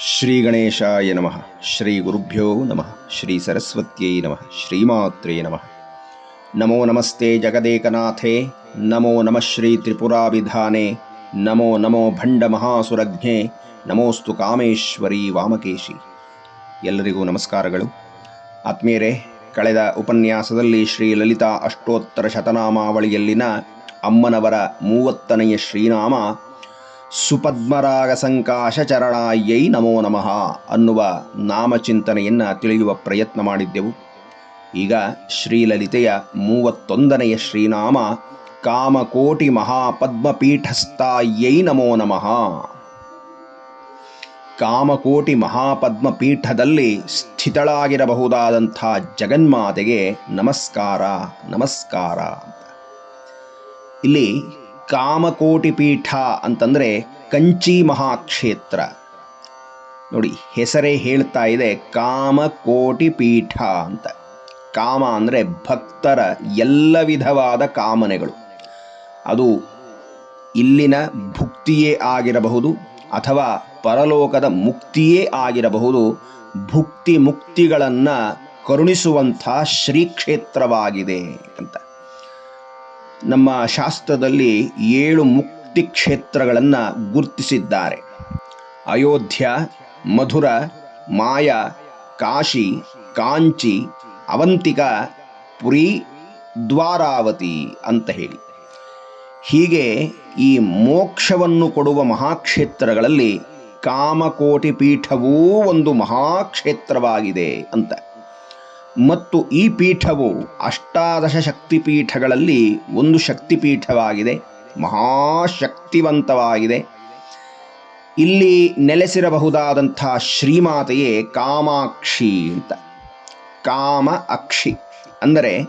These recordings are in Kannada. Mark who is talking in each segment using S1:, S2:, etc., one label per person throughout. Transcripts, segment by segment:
S1: ಶ್ರೀ ಗಣೇಶಾಯ ನಮಃ. ಶ್ರೀ ಗುರುಭ್ಯೋ ನಮಃ. ಶ್ರೀ ಸರಸ್ವತ್ಯೈ ನಮಃ. ಶ್ರೀಮಾತ್ರೇ ನಮಃ. ನಮೋ ನಮಸ್ತೆ ಜಗದೇಕನಾಥೇ. ನಮೋ ನಮಃ ಶ್ರೀ ತ್ರಿಪುರಾಭಿಧಾನೆ. ನಮೋ ನಮೋ ಭಂಡ ಮಹಾಸುರಜ್ಞೆ. ನಮೋಸ್ತು ಕಾಮೇಶ್ವರಿ ವಾಮಕೇಶಿ. ಎಲ್ಲರಿಗೂ ನಮಸ್ಕಾರಗಳು. ಆತ್ಮೀಯರೇ, ಕಳೆದ ಉಪನ್ಯಾಸದಲ್ಲಿ ಶ್ರೀ ಲಲಿತಾ ಅಷ್ಟೋತ್ತರ ಶತನಾಮಾವಳಿಯಲ್ಲಿನ ಅಮ್ಮನವರ ಮೂವತ್ತನೆಯ ಶ್ರೀನಾಮ ಸುಪದ್ಮರಾಗ ಸಂಕಾಶ ಚರಣಾಯ್ಯೈ ನಮೋ ನಮಃ ಅನ್ನುವ ನಾಮಚಿಂತನೆಯನ್ನು ತಿಳಿಯುವ ಪ್ರಯತ್ನ ಮಾಡಿದ್ದೆವು. ಈಗ ಶ್ರೀಲಲಿತೆಯ ಮೂವತ್ತೊಂದನೆಯ ಶ್ರೀನಾಮ ಕಾಮಕೋಟಿ ಮಹಾಪದ್ಮಪೀಠಸ್ಥಾಯ್ಯೈ ನಮೋ ನಮಃ. ಕಾಮಕೋಟಿ ಮಹಾಪದ್ಮಪೀಠದಲ್ಲಿ ಸ್ಥಿತಳಾಗಿರಬಹುದಾದಂಥ ಜಗನ್ಮಾತೆಗೆ ನಮಸ್ಕಾರ ನಮಸ್ಕಾರ. ಇಲ್ಲಿ ಕಾಮಕೋಟಿ ಪೀಠ ಅಂತಂದರೆ ಕಂಚಿ ಮಹಾಕ್ಷೇತ್ರ. ನೋಡಿ, ಹೆಸರೇ ಹೇಳ್ತಾ ಇದೆ ಕಾಮಕೋಟಿ ಪೀಠ ಅಂತ. ಕಾಮ ಅಂದರೆ ಭಕ್ತರ ಎಲ್ಲ ವಿಧವಾದ ಕಾಮನೆಗಳು. ಅದು ಇಲ್ಲಿನ ಭುಕ್ತಿಯೇ ಆಗಿರಬಹುದು ಅಥವಾ ಪರಲೋಕದ ಮುಕ್ತಿಯೇ ಆಗಿರಬಹುದು. ಭುಕ್ತಿ ಮುಕ್ತಿಗಳನ್ನು ಕರುಣಿಸುವಂಥ ಶ್ರೀಕ್ಷೇತ್ರವಾಗಿದೆ ಅಂತ. ನಮ್ಮ ಶಾಸ್ತ್ರದಲ್ಲಿ ಏಳು ಮುಕ್ತಿ ಕ್ಷೇತ್ರಗಳನ್ನು ಗುರುತಿಸಿದ್ದಾರೆ. ಅಯೋಧ್ಯ, ಮಧುರ, ಮಾಯ, ಕಾಶಿ, ಕಾಂಚಿ, ಅವಂತಿಕ, ಪುರಿ, ದ್ವಾರಾವತಿ ಅಂತ ಹೇಳಿ. ಹೀಗೆ ಈ ಮೋಕ್ಷವನ್ನು ಕೊಡುವ ಮಹಾಕ್ಷೇತ್ರಗಳಲ್ಲಿ ಕಾಮಕೋಟಿ ಪೀಠವೂ ಒಂದು ಮಹಾಕ್ಷೇತ್ರವಾಗಿದೆ ಅಂತ. ಮತ್ತು ಈ ಪೀಠವು ಅಷ್ಟಾದಶ ಶಕ್ತಿಪೀಠಗಳಲ್ಲಿ ಒಂದು ಶಕ್ತಿಪೀಠವಾಗಿದೆ, ಮಹಾಶಕ್ತಿವಂತವಾಗಿದೆ. ಇಲ್ಲಿ ನೆಲೆಸಿರಬಹುದಾದಂಥ ಶ್ರೀಮಾತೆಯೇ ಕಾಮಾಕ್ಷಿ ಅಂತ. ಕಾಮ ಅಕ್ಷಿ ಅಂದರೆ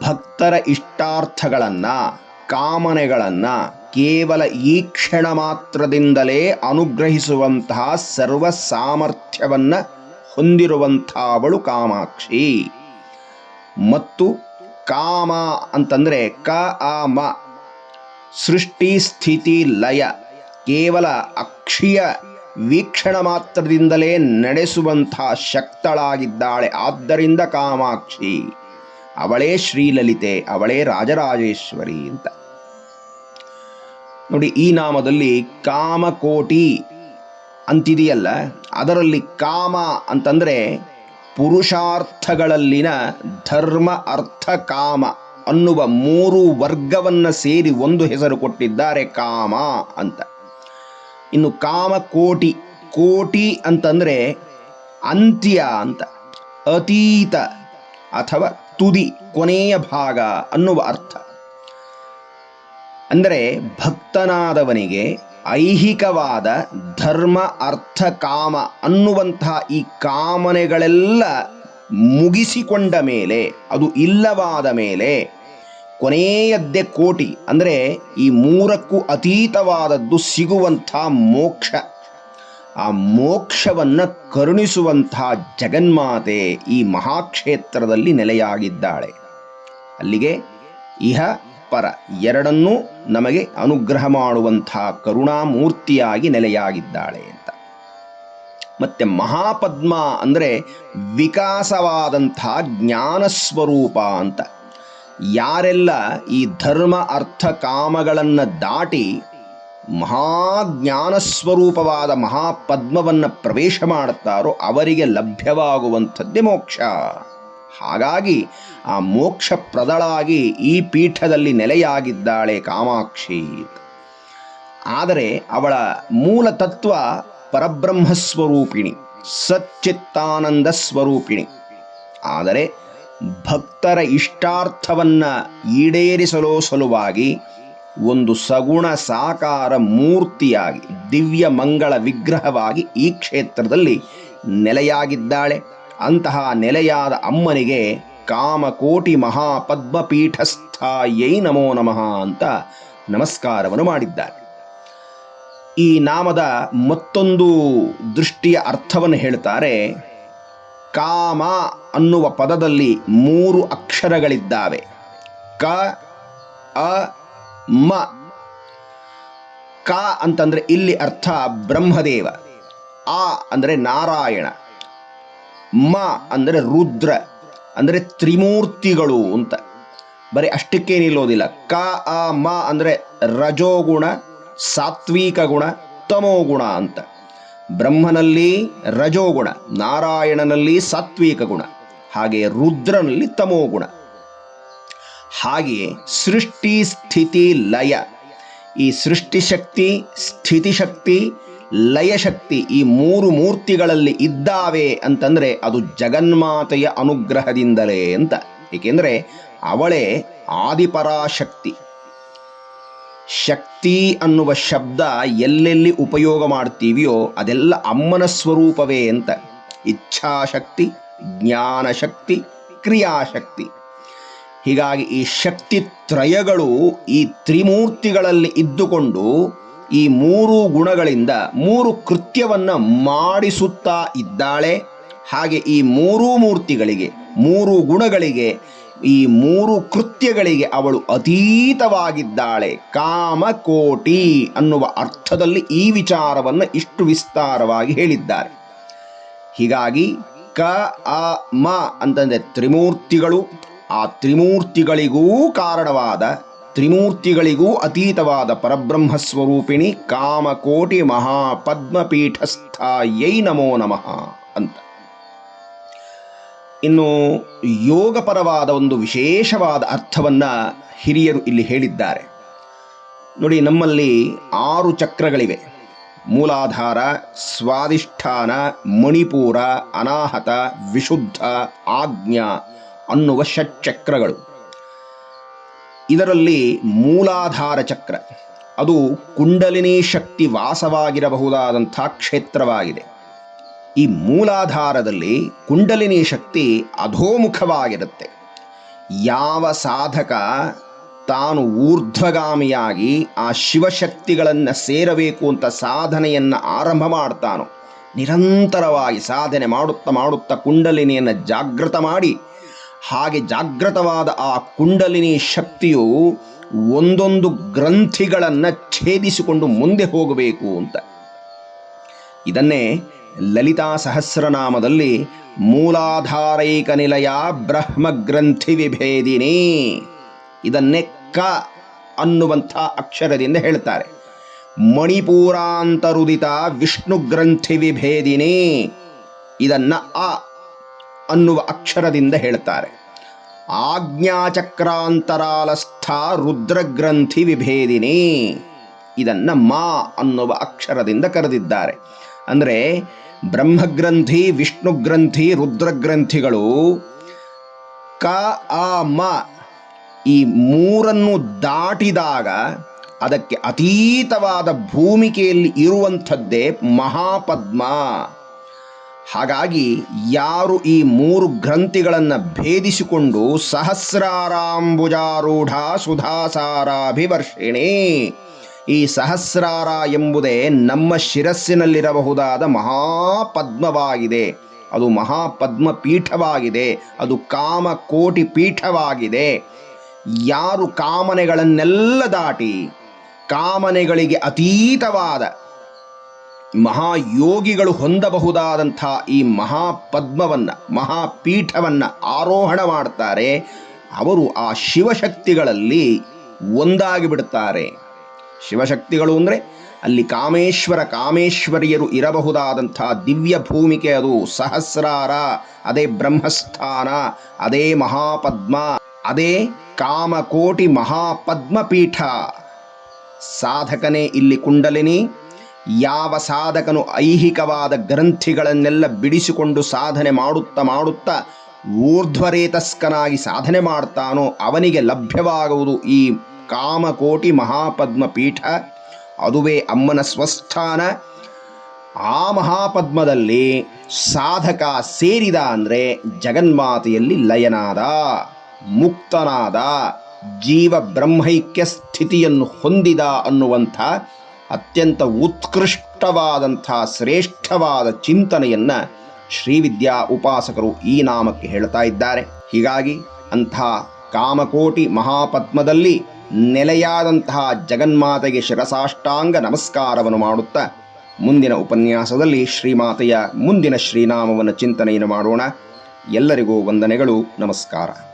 S1: ಭಕ್ತರ ಇಷ್ಟಾರ್ಥಗಳನ್ನು, ಕಾಮನೆಗಳನ್ನು ಕೇವಲ ಈ ಕ್ಷಣ ಮಾತ್ರದಿಂದಲೇ ಅನುಗ್ರಹಿಸುವಂತಹ ಸರ್ವ ಸಾಮರ್ಥ್ಯವನ್ನು ಹೊಂದಿರುವಂಥವಳು ಕಾಮಾಕ್ಷಿ. ಮತ್ತು ಕಾಮ ಅಂತಂದರೆ ಕ, ಆ, ಮ. ಸೃಷ್ಟಿ, ಸ್ಥಿತಿ, ಲಯ ಕೇವಲ ಅಕ್ಷಿಯ ವೀಕ್ಷಣ ಮಾತ್ರದಿಂದಲೇ ನಡೆಸುವಂಥ ಶಕ್ತಳಾಗಿದ್ದಾಳೆ. ಆದ್ದರಿಂದ ಕಾಮಾಕ್ಷಿ, ಅವಳೇ ಶ್ರೀಲಲಿತೆ, ಅವಳೇ ರಾಜರಾಜೇಶ್ವರಿ ಅಂತ. ನೋಡಿ, ಈ ನಾಮದಲ್ಲಿ ಕಾಮಕೋಟಿ ಅಂತಿದೆಯಲ್ಲ, ಅದರಲ್ಲಿ ಕಾಮ ಅಂತಂದರೆ ಪುರುಷಾರ್ಥಗಳಲ್ಲಿನ ಧರ್ಮ, ಅರ್ಥ, ಕಾಮ ಅನ್ನುವ ಮೂರು ವರ್ಗವನ್ನು ಸೇರಿ ಒಂದು ಹೆಸರು ಕೊಟ್ಟಿದ್ದಾರೆ ಕಾಮ ಅಂತ. ಇನ್ನು ಕಾಮ ಕೋಟಿ ಕೋಟಿ ಅಂತಂದರೆ ಅಂತ್ಯ ಅಂತ, ಅತೀತ ಅಥವಾ ತುದಿ, ಕೊನೆಯ ಭಾಗ ಅನ್ನುವ ಅರ್ಥ. ಅಂದರೆ ಭಕ್ತನಾದವನಿಗೆ ಐಹಿಕವಾದ ಧರ್ಮ, ಅರ್ಥ, ಕಾಮ ಅನ್ನುವಂತಹ ಈ ಕಾಮನೆಗಳೆಲ್ಲ ಮುಗಿಸಿಕೊಂಡ ಮೇಲೆ, ಅದು ಇಲ್ಲವಾದ ಮೇಲೆ ಕೊನೆಯದ್ದೇ ಕೋಟಿ, ಅಂದರೆ ಈ ಮೂರಕ್ಕೂ ಅತೀತವಾದದ್ದು ಸಿಗುವಂಥ ಮೋಕ್ಷ. ಆ ಮೋಕ್ಷವನ್ನು ಕರುಣಿಸುವಂಥ ಜಗನ್ಮಾತೆ ಈ ಮಹಾಕ್ಷೇತ್ರದಲ್ಲಿ ನೆಲೆಯಾಗಿದ್ದಾಳೆ. ಅಲ್ಲಿಗೆ ಇಹ ಪರ ಎರಡನ್ನೂ ನಮಗೆ ಅನುಗ್ರಹ ಮಾಡುವಂಥ ಕರುಣಾಮೂರ್ತಿಯಾಗಿ ನೆಲೆಯಾಗಿದ್ದಾಳೆ ಅಂತ. ಮತ್ತೆ ಮಹಾಪದ್ಮ ಅಂದರೆ ವಿಕಾಸವಾದಂಥ ಜ್ಞಾನ ಸ್ವರೂಪ ಅಂತ. ಯಾರೆಲ್ಲ ಈ ಧರ್ಮ, ಅರ್ಥ, ಕಾಮಗಳನ್ನು ದಾಟಿ ಮಹಾಜ್ಞಾನ ಸ್ವರೂಪವಾದ ಮಹಾಪದ್ಮವನ್ನು ಪ್ರವೇಶ ಮಾಡುತ್ತಾರೋ ಅವರಿಗೆ ಲಭ್ಯವಾಗುವಂಥದ್ದೇ ಮೋಕ್ಷ. ಹಾಗಾಗಿ ಆ ಮೋಕ್ಷ ಪ್ರದಳಾಗಿ ಈ ಪೀಠದಲ್ಲಿ ನೆಲೆಯಾಗಿದ್ದಾಳೆ ಕಾಮಾಕ್ಷಿ. ಆದರೆ ಅವಳ ಮೂಲ ತತ್ವ ಪರಬ್ರಹ್ಮ ಸ್ವರೂಪಿಣಿ ಸಚ್ಚಿತ್ತಾನಂದ ಸ್ವರೂಪಿಣಿ ಆದರೆ ಭಕ್ತರ ಇಷ್ಟಾರ್ಥವನ್ನು ಈಡೇರಿಸಲು ಸಲುವಾಗಿ ಒಂದು ಸಗುಣ ಸಾಕಾರ ಮೂರ್ತಿಯಾಗಿ ದಿವ್ಯ ಮಂಗಳ ವಿಗ್ರಹವಾಗಿ ಈ ಕ್ಷೇತ್ರದಲ್ಲಿ ನೆಲೆಯಾಗಿದ್ದಾಳೆ. ಅಂತಹ ನೆಲೆಯಾದ ಅಮ್ಮನಿಗೆ ಕಾಮಕೋಟಿ ಮಹಾಪದ್ಮಪೀಠಸ್ಥಾಯೈ ನಮೋ ನಮಃ ಅಂತ ನಮಸ್ಕಾರವನ್ನು ಮಾಡಿದ್ದಾರೆ. ಈ ನಾಮದ ಮತ್ತೊಂದು ದೃಷ್ಟಿಯ ಅರ್ಥವನ್ನು ಹೇಳ್ತಾರೆ, ಕಾಮ ಅನ್ನುವ ಪದದಲ್ಲಿ ಮೂರು ಅಕ್ಷರಗಳಿದ್ದಾವೆ. ಕ, ಅ, ಮ. ಕ ಅಂತಂದ್ರೆ ಇಲ್ಲಿ ಅರ್ಥ ಬ್ರಹ್ಮದೇವ, ಆ ಅಂದರೆ ನಾರಾಯಣ. ಮ ಅಂದರೆ ರುದ್ರ, ಅಂದರೆ ತ್ರಿಮೂರ್ತಿಗಳು ಅಂತ. ಬರೀ ಅಷ್ಟಕ್ಕೆ ನಿಲ್ಲೋದಿಲ್ಲ ಕ, ಆ, ಮ ಅಂದರೆ ರಜೋಗುಣ, ಸಾತ್ವಿಕ ಗುಣ, ತಮೋಗುಣ ಅಂತ. ಬ್ರಹ್ಮನಲ್ಲಿ ರಜೋಗುಣ, ನಾರಾಯಣನಲ್ಲಿ ಸಾತ್ವಿಕ ಗುಣ, ಹಾಗೆ ರುದ್ರನಲ್ಲಿ ತಮೋಗುಣ. ಹಾಗೆಯೇ ಸೃಷ್ಟಿ ಸ್ಥಿತಿ ಲಯ. ಈ ಸೃಷ್ಟಿಶಕ್ತಿ ಸ್ಥಿತಿಶಕ್ತಿ ಲಯಶಕ್ತಿ ಈ ಮೂರು ಮೂರ್ತಿಗಳಲ್ಲಿ ಇದ್ದಾವೆ ಅಂತಂದರೆ ಅದು ಜಗನ್ಮಾತೆಯ ಅನುಗ್ರಹದಿಂದಲೇ ಅಂತ. ಏಕೆಂದರೆ ಅವಳೇ ಆದಿಪರಾಶಕ್ತಿ. ಶಕ್ತಿ ಅನ್ನುವ ಶಬ್ದ ಎಲ್ಲೆಲ್ಲಿ ಉಪಯೋಗ ಮಾಡ್ತೀವಿಯೋ ಅದೆಲ್ಲ ಅಮ್ಮನ ಸ್ವರೂಪವೇ ಅಂತ. ಇಚ್ಛಾಶಕ್ತಿ, ಜ್ಞಾನಶಕ್ತಿ, ಕ್ರಿಯಾಶಕ್ತಿ. ಹೀಗಾಗಿ ಈ ಶಕ್ತಿ ತ್ರಯಗಳು ಈ ತ್ರಿಮೂರ್ತಿಗಳಲ್ಲಿ ಇದ್ದುಕೊಂಡು ಈ ಮೂರು ಗುಣಗಳಿಂದ ಮೂರು ಕೃತ್ಯವನ್ನ ಮಾಡಿಸುತ್ತಾ ಇದ್ದಾಳೆ. ಹಾಗೆ ಈ ಮೂರೂ ಮೂರ್ತಿಗಳಿಗೆ, ಮೂರು ಗುಣಗಳಿಗೆ, ಈ ಮೂರು ಕೃತ್ಯಗಳಿಗೆ ಅವಳು ಅತೀತವಾಗಿದ್ದಾಳೆ. ಕಾಮಕೋಟಿ ಅನ್ನುವ ಅರ್ಥದಲ್ಲಿ ಈ ವಿಚಾರವನ್ನು ಇಷ್ಟು ವಿಸ್ತಾರವಾಗಿ ಹೇಳಿದ್ದಾರೆ. ಹೀಗಾಗಿ ಕ, ಅ, ಮ ಅಂತಂದರೆ ತ್ರಿಮೂರ್ತಿಗಳು. ಆ ತ್ರಿಮೂರ್ತಿಗಳಿಗೂ ಕಾರಣವಾದ ತ್ರಿಮೂರ್ತಿಗಳಿಗೂ ಅತೀತವಾದ ಪರಬ್ರಹ್ಮ ಸ್ವರೂಪಿಣಿ ಕಾಮಕೋಟಿ ಮಹಾಪದ್ಮಪೀಠಸ್ಥಾಯೈ ನಮೋ ನಮಃ ಅಂತ. ಇನ್ನು ಯೋಗಪರವಾದ ಒಂದು ವಿಶೇಷವಾದ ಅರ್ಥವನ್ನ ಹಿರಿಯರು ಇಲ್ಲಿ ಹೇಳಿದ್ದಾರೆ. ನೋಡಿ, ನಮ್ಮಲ್ಲಿ ಆರು ಚಕ್ರಗಳಿವೆ. ಮೂಲಾಧಾರ ಸ್ವಾದಿಷ್ಠಾನ ಮಣಿಪೂರ, ಅನಾಹತ, ವಿಶುದ್ಧ, ಆಜ್ಞಾ ಅನ್ನುವ ಷಟ್ಚಕ್ರಗಳು ಇದರಲ್ಲಿ ಮೂಲಾಧಾರ ಚಕ್ರ. ಅದು ಕುಂಡಲಿನಿ ಶಕ್ತಿ ವಾಸವಾಗಿರಬಹುದಾದಂಥ ಕ್ಷೇತ್ರವಾಗಿದೆ. ಈ ಮೂಲಾಧಾರದಲ್ಲಿ ಕುಂಡಲಿನಿ ಶಕ್ತಿ ಅಧೋಮುಖವಾಗಿರುತ್ತೆ. ಯಾವ ಸಾಧಕ ತಾನು ಊರ್ಧ್ವಗಾಮಿಯಾಗಿ ಆ ಶಿವಶಕ್ತಿಗಳನ್ನು ಸೇರಬೇಕು ಅಂತ ಸಾಧನೆಯನ್ನು ಆರಂಭ ಮಾಡ್ತಾನೋ, ನಿರಂತರವಾಗಿ ಸಾಧನೆ ಮಾಡುತ್ತಾ ಮಾಡುತ್ತಾ ಕುಂಡಲಿನಿಯನ್ನು ಜಾಗೃತ ಮಾಡಿ ಹಾಗೆ ಜಾಗೃತವಾದ ಆ ಕುಂಡಲಿನಿ ಶಕ್ತಿಯು ಒಂದೊಂದು ಗ್ರಂಥಿಗಳನ್ನು ಛೇದಿಸಿಕೊಂಡು ಮುಂದೆ ಹೋಗಬೇಕು ಅಂತ. ಇದನ್ನೇ ಲಲಿತಾ ಸಹಸ್ರನಾಮದಲ್ಲಿ ಮೂಲಾಧಾರೈಕ ನಿಲಯ ಬ್ರಹ್ಮಗ್ರಂಥಿ ವಿಭೇದಿನಿ. ಇದನ್ನೇ ಕ ಅನ್ನುವಂಥ ಅಕ್ಷರದಿಂದ ಹೇಳ್ತಾರೆ. ಮಣಿಪೂರಾಂತರುದಿತ ವಿಷ್ಣು ಗ್ರಂಥಿ ವಿಭೇದಿನಿ. ಇದನ್ನ ಅ ಅನ್ನುವ ಅಕ್ಷರದಿಂದ ಹೇಳ್ತಾರೆ. ಆಜ್ಞಾಚಕ್ರಾಂತರಾಲಸ್ಥ ರುದ್ರಗ್ರಂಥಿ ವಿಭೇದಿನಿ. ಇದನ್ನ ಮಾ ಅನ್ನುವ ಅಕ್ಷರದಿಂದ ಕರೆದಿದ್ದಾರೆ. ಅಂದರೆ ಬ್ರಹ್ಮಗ್ರಂಥಿ ವಿಷ್ಣು ಗ್ರಂಥಿ ರುದ್ರಗ್ರಂಥಿಗಳು ಕ, ಆ, ಮ ಈ ಮೂರನ್ನು ದಾಟಿದಾಗ ಅದಕ್ಕೆ ಅತೀತವಾದ ಭೂಮಿಕೆಯಲ್ಲಿ ಇರುವಂಥದ್ದೇ ಮಹಾಪದ್ಮ. ಹಾಗಾಗಿ ಯಾರು ಈ ಮೂರು ಗ್ರಂಥಿಗಳನ್ನು ಭೇದಿಸಿಕೊಂಡು ಸಹಸ್ರಾರಾಂಬುಜಾರೂಢ ಸುಧಾಸಾರಾಭಿವರ್ಷಿಣಿ, ಈ ಸಹಸ್ರಾರ ಎಂಬುದೇ ನಮ್ಮ ಶಿರಸ್ಸಿನಲ್ಲಿರಬಹುದಾದ ಮಹಾಪದ್ಮವಾಗಿದೆ. ಅದು ಮಹಾಪದ್ಮ ಪೀಠವಾಗಿದೆ ಅದು ಕಾಮಕೋಟಿ ಪೀಠವಾಗಿದೆ ಯಾರು ಕಾಮನೆಗಳನ್ನೆಲ್ಲ ದಾಟಿ ಕಾಮನೆಗಳಿಗೆ ಅತೀತವಾದ ಮಹಾಯೋಗಿಗಳು ಹೊಂದಬಹುದಾದಂಥ ಈ ಮಹಾಪದ್ಮವನ್ನು, ಮಹಾಪೀಠವನ್ನು ಆರೋಹಣ ಮಾಡ್ತಾರೆ. ಅವರು ಆ ಶಿವಶಕ್ತಿಗಳಲ್ಲಿ ಒಂದಾಗಿ ಬಿಡುತ್ತಾರೆ ಶಿವಶಕ್ತಿಗಳು ಅಂದರೆ ಅಲ್ಲಿ ಕಾಮೇಶ್ವರ, ಕಾಮೇಶ್ವರಿಯರು ಇರಬಹುದಾದಂಥ ದಿವ್ಯ ಭೂಮಿಕೆ ಅದು. ಸಹಸ್ರಾರ, ಅದೇ ಬ್ರಹ್ಮಸ್ಥಾನ, ಅದೇ ಮಹಾಪದ್ಮ, ಅದೇ ಕಾಮಕೋಟಿ ಮಹಾಪದ್ಮಪೀಠ. ಸಾಧಕನೇ ಇಲ್ಲಿ ಕುಂಡಲಿನಿ ಯಾವ ಸಾಧಕನು ಐಹಿಕವಾದ ಗ್ರಂಥಿಗಳನ್ನೆಲ್ಲ ಬಿಡಿಸಿಕೊಂಡು ಸಾಧನೆ ಮಾಡುತ್ತಾ ಮಾಡುತ್ತಾ ಊರ್ಧ್ವರೇತಸ್ಕನಾಗಿ ಸಾಧನೆ ಮಾಡ್ತಾನೋ ಅವನಿಗೆ ಲಭ್ಯವಾಗುವುದು ಈ ಕಾಮಕೋಟಿ ಮಹಾಪದ್ಮ ಪೀಠ. ಅದುವೇ ಅಮ್ಮನ ಸ್ವಸ್ಥಾನ ಆ ಮಹಾಪದ್ಮದಲ್ಲಿ ಸಾಧಕ ಸೇರಿದ ಅಂದರೆ ಜಗನ್ಮಾತೆಯಲ್ಲಿ ಲಯನಾದ, ಮುಕ್ತನಾದ, ಜೀವ ಬ್ರಹ್ಮೈಕ್ಯ ಸ್ಥಿತಿಯನ್ನು ಹೊಂದಿದ ಅನ್ನುವಂಥ ಅತ್ಯಂತ ಉತ್ಕೃಷ್ಟವಾದಂಥ ಶ್ರೇಷ್ಠವಾದ ಚಿಂತನೆಯನ್ನು ಶ್ರೀವಿದ್ಯಾ ಉಪಾಸಕರು ಈ ನಾಮಕ್ಕೆ ಹೇಳ್ತಾ ಇದ್ದಾರೆ. ಹೀಗಾಗಿ ಅಂಥ ಕಾಮಕೋಟಿ ಮಹಾಪದ್ಮದಲ್ಲಿ ನೆಲೆಯಾದಂತಹ ಜಗನ್ಮಾತೆಗೆ ಶಿರಸಾಷ್ಟಾಂಗ ನಮಸ್ಕಾರವನ್ನು ಮಾಡುತ್ತಾ ಮುಂದಿನ ಉಪನ್ಯಾಸದಲ್ಲಿ ಶ್ರೀಮಾತೆಯ ಮುಂದಿನ ಶ್ರೀನಾಮವನ್ನು ಚಿಂತನೆಯನ್ನು ಮಾಡೋಣ. ಎಲ್ಲರಿಗೂ ವಂದನೆಗಳು, ನಮಸ್ಕಾರ.